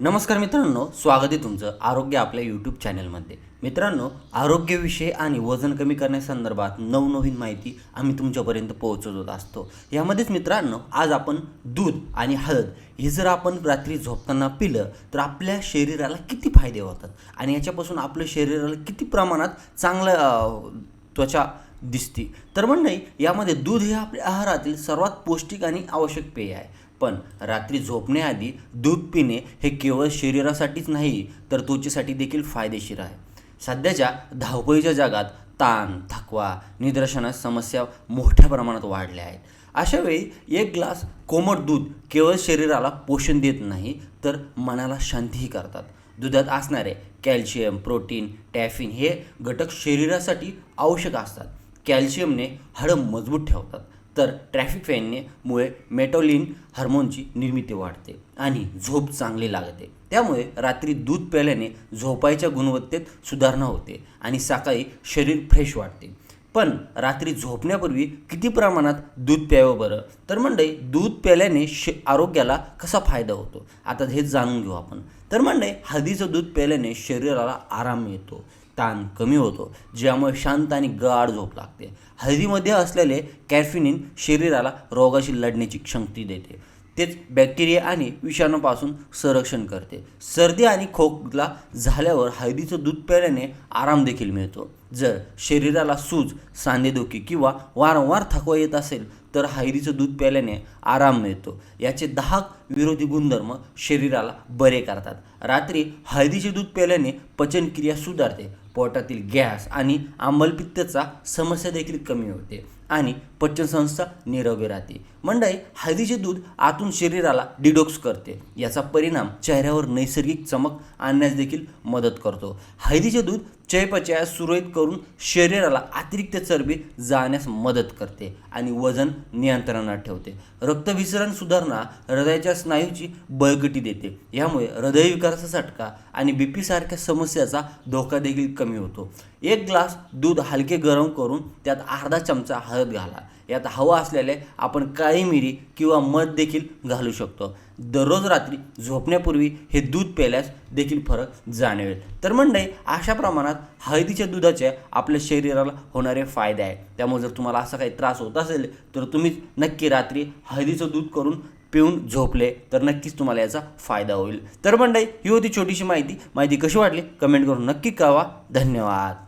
नमस्कार मित्रांनो स्वागत आहे तुमचं आरोग्य आपल्या यूट्यूब चॅनलमध्ये मित्रांनो आरोग्यविषयी आणि वजन कमी करण्यासंदर्भात नवनवीन माहिती आम्ही तुमच्यापर्यंत पोहोचवत असतो. यामध्येच मित्रांनो आज आपण दूध आणि हळद हे जर आपण रात्री झोपताना पिलं तर आपल्या शरीराला किती फायदे होतात? आणि याच्यापासून आपल्या शरीराला किती प्रमाणात चांगलं त्वचा दिसते. तर मंडळी यामध्ये दूध हे आपल्या आहारातील सर्वात पौष्टिक आणि आवश्यक पेय आहे. पण रात्री झोपण्याआधी दूध पिणे हे केवळ शरीरासाठीच नाही तर त्वचेसाठी देखील फायदेशीर आहे. सध्याच्या धावपळीच्या जगात ताण थकवा निदर्शनास समस्या मोठ्या प्रमाणात वाढल्या आहेत. अशा वेळी एक ग्लास कोमट दूध केवळ शरीराला पोषण देत नाही तर मनाला शांतीही करतात. दुधात असणारे कॅल्शियम प्रोटीन टॅफिन हे घटक शरीरासाठी आवश्यक असतात. कॅल्शियमने हाडं मजबूत ठेवतात. तर ट्रॅफिक फॅनने मुळे मेटोलिन हार्मोनची निर्मिती वाढते आणि झोप चांगली लागते. त्यामुळे रात्री दूध प्यायल्याने झोपायच्या गुणवत्तेत सुधारणा होते आणि सकाळी शरीर फ्रेश वाटते. पण रात्री झोपण्यापूर्वी किती प्रमाणात दूध प्यावं बरं? तर मंडळी दूध प्यायल्याने श आरोग्याला कसा फायदा होतो? आता हे जाणून घेऊ आपण. तर मंडळी हळदीचं दूध प्यायल्याने शरीराला आराम मिळतो. ताण कमी होतो ज्यामुळे शांत आणि गाढ झोप लागते. हळदीमध्ये असलेले कॅफिनिन शरीराला रोगाशी लढण्याची क्षमती देते. तेच बॅक्टेरिया आणि विषाणूपासून संरक्षण करते. सर्दी आणि खोकला झाल्यावर हळदीचं दूध प्यायल्याने आराम देखील मिळतो. जर शरीराला सूज सांधेदुखी किंवा वारंवार थकवा येत असेल तर हळदीचं दूध प्यायल्याने आराम मिळतो. याचे दहा विरोधी गुणधर्म शरीराला बरे करतात. रात्री हळदीचे दूध प्यायल्याने पचनक्रिया सुधारते. पोटातील गॅस आणि आंबलपित्तचा समस्या देखील कमी होते आणि पचनसंस्था निरोगी राहते. मंडळी हळदीचे दूध आतून शरीराला डिडॉक्स करते. याचा परिणाम चेहऱ्यावर नैसर्गिक चमक आणण्यास देखील मदत करतो. हळदीचे दूध चयपचया सुरळीत करून शरीराला अतिरिक्त चरबी जाण्यास मदत करते आणि वजन नियंत्रणात ठेवते. रक्तविसरण सुधारणा हृदयाच्या स्नायूची बळकटी देते. यामुळे हृदयविकाराचा झटका आणि बी पीसारख्या समस्याचा धोका देखील कमी होतो. एक ग्लास दूध हलके गरम करून त्यात अर्धा चमचा हळद घाला. यात हवा असलेले आपण काळी मिरी किंवा मध देखील घालू शकतो. दररोज रात्री झोपण्यापूर्वी हे दूध प्यायल्यास देखील फरक जाणवेल. तर मंडळी अशा प्रमाणात हळदीच्या दुधाचे आपल्या शरीराला होणारे फायदे आहे त्यामुळे जर तुम्हाला असा काही त्रास होत असेल तर तुम्ही नक्की रात्री हळदीचं दूध करून पिऊन झोपले तर नक्कीच तुम्हाला याचा फायदा होईल. तर मंडळी ही होती छोटीशी माहिती. माहिती कशी वाटली? कमेंट करून नक्की कळवा. धन्यवाद.